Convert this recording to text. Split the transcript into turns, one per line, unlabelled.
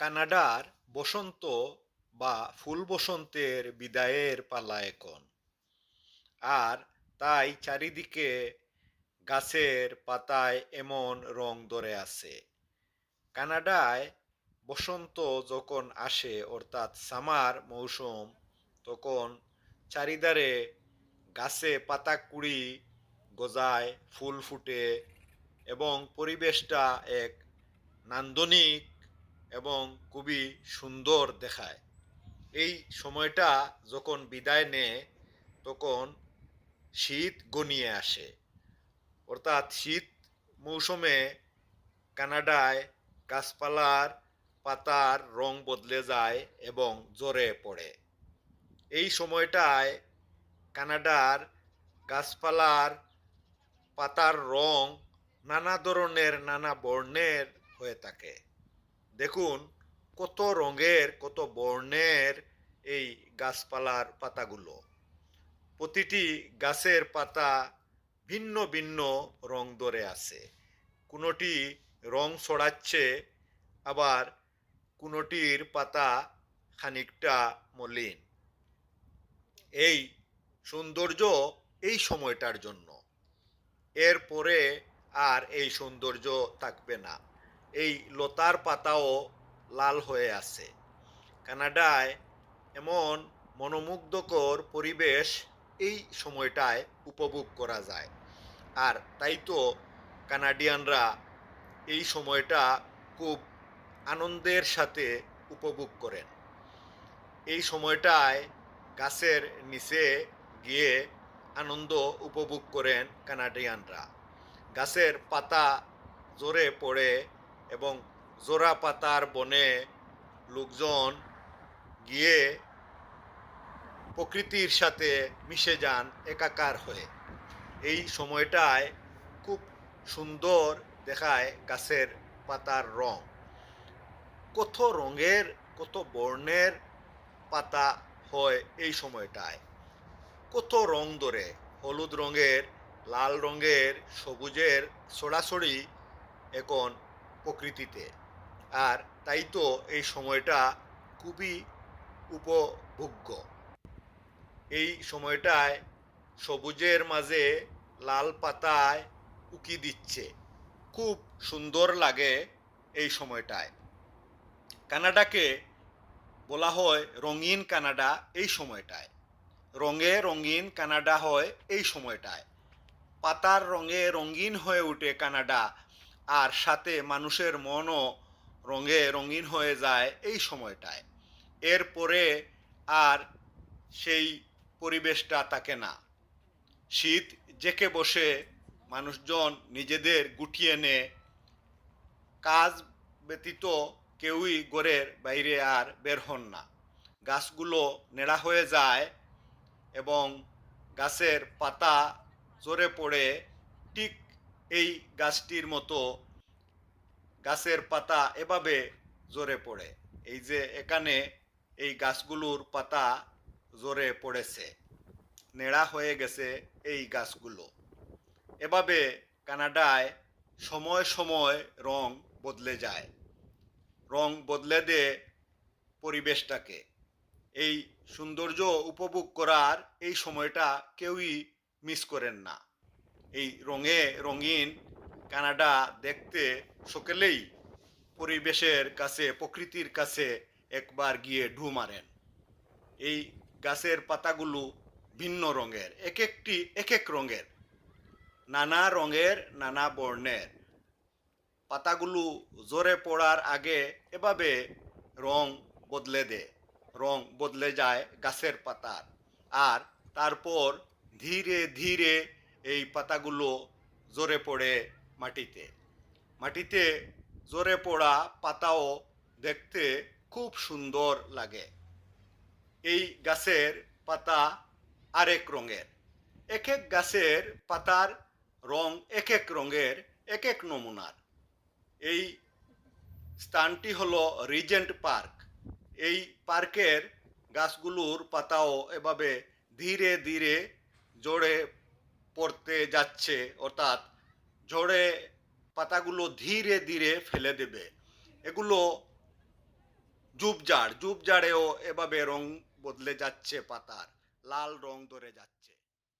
কানাডার বসন্ত বা ফুল বসন্তের বিদায়ের পালা এখন। আর তাই চারিদিকে গাছের পাতায় এমন রং ধরে আছে। কানাডায় বসন্ত যখন আসে, অর্থাৎ সামার মৌসুম, তখন চারিদারে গাছে পাতা কুড়ি গজায় ফুল ফুটে এবং পরিবেশটা এক নান্দনিক এবং খুবই সুন্দর দেখায়। এই সময়টা যখন বিদায় নেয়, তখন শীত গনিয়ে আসে। অর্থাৎ শীত মৌসুমে কানাডায় গাছপালার পাতার রং বদলে যায় এবং জ্বরে পড়ে। এই সময়টায় কানাডার গাছপালার পাতার রং নানা ধরনের, নানা বর্ণের হয়ে থাকে। দেখুন, কত রঙের, কত বর্ণের এই গাছপালার পাতাগুলো। প্রতিটি গাছের পাতা ভিন্ন ভিন্ন রং ধরে আছে। কোনোটি রং ছড়াচ্ছে, আবার কোনোটির পাতা খানিকটা মলিন। এই সৌন্দর্য এই সময়টার জন্য। এরপরে আর এই সৌন্দর্য থাকবে না। এই লতার পাতাও লাল হয়ে আছে। কানাডায় এমন মনোমুগ্ধকর পরিবেশ এই সময়টায় উপভোগ করা যায়। আর তাই তো কানাডিয়ানরা এই সময়টা খুব আনন্দের সাথে উপভোগ করেন। এই সময়টায় গাছের নিচে গিয়ে আনন্দ উপভোগ করেন কানাডিয়ানরা। গাছের পাতা জোরে পড়ে এবং জোড়া পাতার বনে লোকজন গিয়ে প্রকৃতির সাথে মিশে যান একাকার হয়ে। এই সময়টায় খুব সুন্দর দেখায় গাছের পাতার রং। কত রঙের, কত বর্ণের পাতা হয় এই সময়টায়। কত রং ধরে, হলুদ রঙের, লাল রঙের, সবুজের ছড়াছড়ি এখন প্রকৃতিতে। আর তাই তো এই সময়টা খুবই উপভোগ্য। এই সময়টায় সবুজের মাঝে লাল পাতায় উকি দিচ্ছে। খুব সুন্দর লাগে এই সময়টায়। কানাডাকে বলা হয় রঙিন কানাডা এই সময়টায়। রঙে রঙিন কানাডা হয় এই সময়টায়। পাতার রঙে রঙিন হয়ে ওঠে কানাডা আর সাথে মানুষের মনও রঙে রঙিন হয়ে যায় এই সময়টায়। এরপরে আর সেই পরিবেশটা থাকে না। শীত জেকে বসে মানুষজন নিজেদের গুটিয়ে নেয় কাজ ব্যতীত কেউই ঘরের বাইরে আর বের হন না। গাছগুলো নেড়া হয়ে যায় এবং গাছের পাতা জোরে পড়ে ঠিক এই গাছটির মতো গাছের পাতা এভাবে জোরে পড়ে। এই যে এখানে এই গাছগুলোর পাতা জোরে পড়েছে। নেড়া হয়ে গেছে এই গাছগুলো। এভাবে কানাডায় সময় সময় রং বদলে যায়। রং বদলে দেয় পরিবেশটাকে। এই সৌন্দর্য উপভোগ করার এই সময়টা কেউই মিস করেন না। এই রঙে রঙিন কানাডা দেখতে সকলেই পরিবেশের কাছে, প্রকৃতির কাছে একবার গিয়ে ঢু মারেন। এই গাছের পাতাগুলো ভিন্ন রঙের, এক একটি এক এক রঙের, নানা রঙের, নানা বর্ণের। পাতাগুলো জোরে পড়ার আগে এভাবে রং বদলে দেয় রং বদলে যায় গাছের পাতার। আর তারপর ধীরে ধীরে এই পাতাগুলো জোরে পড়ে মাটিতে। মাটিতে জোরে পড়া পাতাও দেখতে খুব সুন্দর লাগে। এই গাছের পাতা আরেক রঙের। এক এক গাছের পাতার রং এক এক রঙের এক এক নমুনার। এই স্থানটি হলো রিজেন্ট পার্ক। এই পার্কের গাছগুলোর পাতাও এভাবে ধীরে ধীরে জোরে পড়তে যাচ্ছে, অর্থাৎ ঝড়ে পাতাগুলো ধীরে ধীরে ফেলে দেবে। এগুলো ঝুপঝাড় ঝুপঝাড়েও এভাবে রং বদলে যাচ্ছে পাতার, লাল রং ধরে যাচ্ছে।